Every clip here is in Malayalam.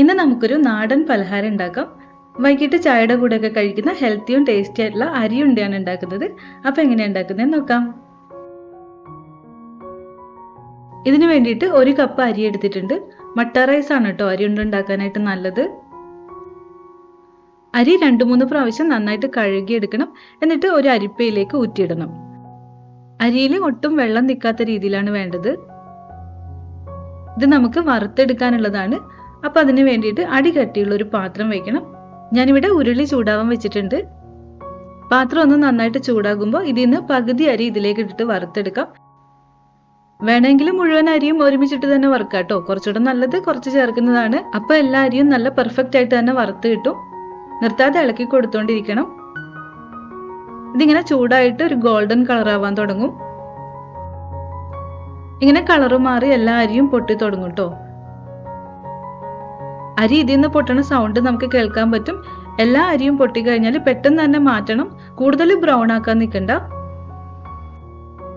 ഇന്ന് നമുക്കൊരു നാടൻ പലഹാരം ഉണ്ടാക്കാം. വൈകിട്ട് ചായയുടെ കൂടെയൊക്കെ കഴിക്കുന്ന ഹെൽത്തിയും ടേസ്റ്റി ആയിട്ടുള്ള അരിയുണ്ടയാണ് ഉണ്ടാക്കുന്നത്. അപ്പോൾ എങ്ങനെയാണ് ഉണ്ടാക്കുന്നത് നോക്കാം. ഇതിനു വേണ്ടിയിട്ട് ഒരു കപ്പ് അരി എടുത്തിട്ടുണ്ട്. മട്ട റൈസ് ആണ് കേട്ടോ അരി ഉണ്ട് ഉണ്ടാക്കാനായിട്ട് നല്ലത്. അരി രണ്ട് മൂന്ന് പ്രാവശ്യം നന്നായിട്ട് കഴുകിയെടുക്കണം. എന്നിട്ട് ഒരു അരിപ്പയിലേക്ക് ഊറ്റിയിടണം. അരിയിൽ ഒട്ടും വെള്ളം നിൽക്കാത്ത രീതിയിലാണ് വേണ്ടത്. ഇത് നമുക്ക് വറുത്തെടുക്കാനുള്ളതാണ്. അപ്പൊ അതിന് വേണ്ടിയിട്ട് അടി കട്ടിയുള്ള ഒരു പാത്രം വെക്കണം. ഞാനിവിടെ ഉരുളി ചൂടാവാൻ വെച്ചിട്ടുണ്ട്. പാത്രം ഒന്ന് നന്നായിട്ട് ചൂടാകുമ്പോൾ ഇതിൽ നിന്ന് പകുതി അരി ഇതിലേക്ക് ഇട്ടിട്ട് വറുത്തെടുക്കാം. വേണമെങ്കിൽ മുഴുവൻ അരിയും ഒരുമിച്ചിട്ട് തന്നെ വറുക്കാം കേട്ടോ. കുറച്ചുകൂടെ നല്ലത് കുറച്ച് ചേർക്കുന്നതാണ്. അപ്പോൾ എല്ലാ അരിയും നല്ല പെർഫെക്റ്റ് ആയിട്ട് തന്നെ വറുത്ത് കിട്ടും. നിർത്താതെ ഇളക്കി കൊടുത്തോണ്ടിരിക്കണം. ഇതിങ്ങനെ ചൂടായിട്ട് ഒരു ഗോൾഡൻ കളർ ആവാൻ തുടങ്ങും. ഇങ്ങനെ കളറ് മാറി എല്ലാ അരിയും പൊട്ടി തുടങ്ങും കേട്ടോ. അരി ഇതിൽ നിന്ന് പൊട്ടണ സൗണ്ട് നമുക്ക് കേൾക്കാൻ പറ്റും. എല്ലാ അരിയും പൊട്ടിക്കഴിഞ്ഞാൽ പെട്ടെന്ന് തന്നെ മാറ്റണം. കൂടുതൽ ബ്രൗൺ ആക്കാൻ നിൽക്കണ്ട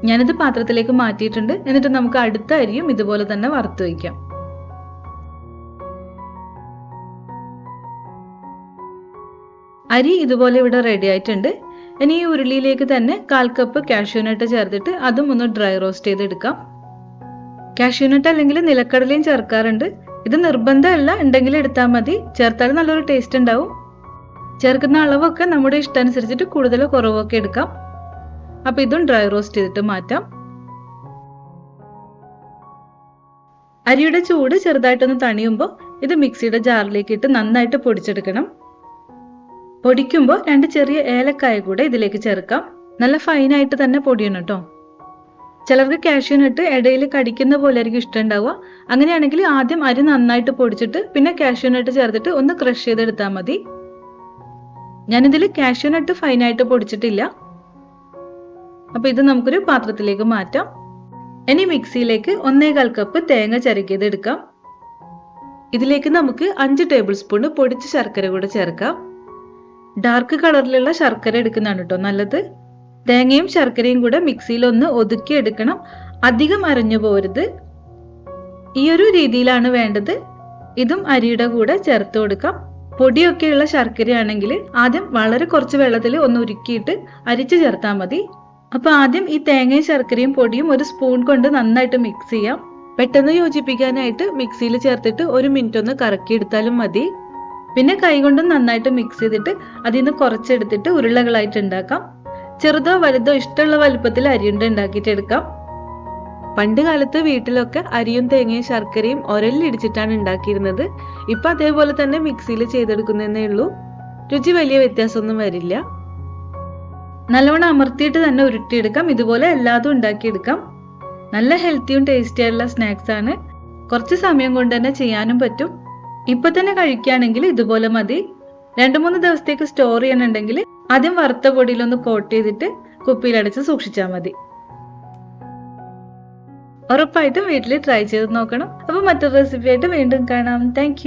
ഞാനിത് പാത്രത്തിലേക്ക് മാറ്റിയിട്ടുണ്ട്. എന്നിട്ട് നമുക്ക് അടുത്ത അരിയും ഇതുപോലെ തന്നെ വറുത്ത് വയ്ക്കാം. അരി ഇതുപോലെ ഇവിടെ റെഡി ആയിട്ടുണ്ട്. ഇനി ഈ ഉരുളിയിലേക്ക് തന്നെ കാൽ കപ്പ് കാഷ്യൂനട്ട് ചേർത്തിട്ട് അതും ഒന്ന് ഡ്രൈ റോസ്റ്റ് ചെയ്തെടുക്കാം. കാഷ്യൂനട്ട് അല്ലെങ്കിൽ നിലക്കടലയും ചേർക്കാറുണ്ട്. ഇത് നിർബന്ധമല്ല. ഉണ്ടെങ്കിൽ എടുത്താൽ മതി. ചേർത്താൽ നല്ലൊരു ടേസ്റ്റ് ഉണ്ടാവും. ചേർക്കുന്ന അളവൊക്കെ നമ്മുടെ ഇഷ്ടമനുസരിച്ചിട്ട് കൂടുതലോ കുറവോ ഒക്കെ എടുക്കാം. അപ്പൊ ഇതും ഡ്രൈ റോസ്റ്റ് ചെയ്തിട്ട് മാറ്റാം. അരിയുടെ ചൂട് ചെറുതായിട്ടൊന്ന് തണിയുമ്പോൾ ഇത് മിക്സിയുടെ ജാറിലേക്ക് ഇട്ട് നന്നായിട്ട് പൊടിച്ചെടുക്കണം. പൊടിക്കുമ്പോൾ രണ്ട് ചെറിയ ഏലക്കായ കൂടെ ഇതിലേക്ക് ചേർക്കാം. നല്ല ഫൈനായിട്ട് തന്നെ പൊടിയണം കേട്ടോ. ചിലർക്ക് കാഷ്യൂ നട്ട് ഇടയിൽ കടിക്കുന്ന പോലെ ആയിരിക്കും ഇഷ്ടം ഉണ്ടാവുക അങ്ങനെയാണെങ്കിൽ ആദ്യം അരി നന്നായിട്ട് പൊടിച്ചിട്ട് പിന്നെ കാഷ്യൂ നട്ട് ചേർത്തിട്ട് ഒന്ന് ക്രഷ് ചെയ്തെടുത്താൽ മതി. ഞാനിതിൽ കാഷ്യൂ നട്ട് ഫൈനായിട്ട് പൊടിച്ചിട്ടില്ല. അപ്പൊ ഇത് നമുക്കൊരു പാത്രത്തിലേക്ക് മാറ്റാം. ഇനി മിക്സിയിലേക്ക് ഒന്നേകാൽ കപ്പ് തേങ്ങ ചരക്കിയതെടുക്കാം ഇതിലേക്ക് നമുക്ക് അഞ്ച് ടേബിൾ സ്പൂൺ പൊടിച്ച ശർക്കര കൂടെ ചേർക്കാം. ഡാർക്ക് കളറിലുള്ള ശർക്കര എടുക്കുന്നതാണ് കേട്ടോ നല്ലത്. തേങ്ങയും ശർക്കരയും കൂടെ മിക്സിയിൽ ഒന്ന് ഒതുക്കി എടുക്കണം അധികം അരഞ്ഞു പോരുത്. ഈ ഒരു രീതിയിലാണ് വേണ്ടത്. ഇതും അരിയുടെ കൂടെ ചേർത്ത് കൊടുക്കാം. പൊടിയൊക്കെയുള്ള ശർക്കരയാണെങ്കിൽ ആദ്യം വളരെ കുറച്ച് വെള്ളത്തിൽ ഒന്ന് ഉരുക്കിയിട്ട് അരിച്ചു ചേർത്താൽ മതി. അപ്പൊ ആദ്യം ഈ തേങ്ങയും ശർക്കരയും പൊടിയും ഒരു സ്പൂൺ കൊണ്ട് നന്നായിട്ട് മിക്സ് ചെയ്യാം. പെട്ടെന്ന് യോജിപ്പിക്കാനായിട്ട് മിക്സിയിൽ ചേർത്തിട്ട് ഒരു മിനിറ്റ് ഒന്ന് കറക്കിയെടുത്താലും മതി. പിന്നെ കൈകൊണ്ട് നന്നായിട്ട് മിക്സ് ചെയ്തിട്ട് അതിൽ നിന്ന് കുറച്ചെടുത്തിട്ട് ഉരുളകളായിട്ട് ഉണ്ടാക്കാം. ചെറുതോ വലുതോ ഇഷ്ടമുള്ള വലുപ്പത്തിൽ അരിയുണ്ട ഉണ്ടാക്കിയിട്ട് എടുക്കാം. പണ്ട് കാലത്ത് വീട്ടിലൊക്കെ അരിയും തേങ്ങയും ശർക്കരയും ഒരല്ലിടിച്ചിട്ടാണ് ഉണ്ടാക്കിയിരുന്നത്. ഇപ്പൊ അതേപോലെ തന്നെ മിക്സിയിൽ ചെയ്തെടുക്കുന്നതേ ഉള്ളൂ. രുചി വലിയ വ്യത്യാസമൊന്നും വരില്ല. നല്ലവണ്ണം അമർത്തിയിട്ട് തന്നെ ഉരുട്ടിയെടുക്കാം. ഇതുപോലെ എല്ലാതും ഉണ്ടാക്കിയെടുക്കാം. നല്ല ഹെൽത്തിയും ടേസ്റ്റി ആയിട്ടുള്ള സ്നാക്സ് ആണ്. കുറച്ച് സമയം കൊണ്ട് തന്നെ ചെയ്യാനും പറ്റും. ഇപ്പൊ തന്നെ കഴിക്കുകയാണെങ്കിൽ ഇതുപോലെ മതി. രണ്ടു മൂന്ന് ദിവസത്തേക്ക് സ്റ്റോർ ചെയ്യണമെങ്കിൽ ആദ്യം വറുത്ത പൊടിയിലൊന്ന് കോട്ട് ചെയ്തിട്ട് കുപ്പിയിലടച്ച് സൂക്ഷിച്ചാൽ മതി. ഉറപ്പായിട്ടും വീട്ടിൽ ട്രൈ ചെയ്ത് നോക്കണം. അപ്പോൾ മറ്റൊരു റെസിപ്പി ആയിട്ട് വീണ്ടും കാണാം. താങ്ക്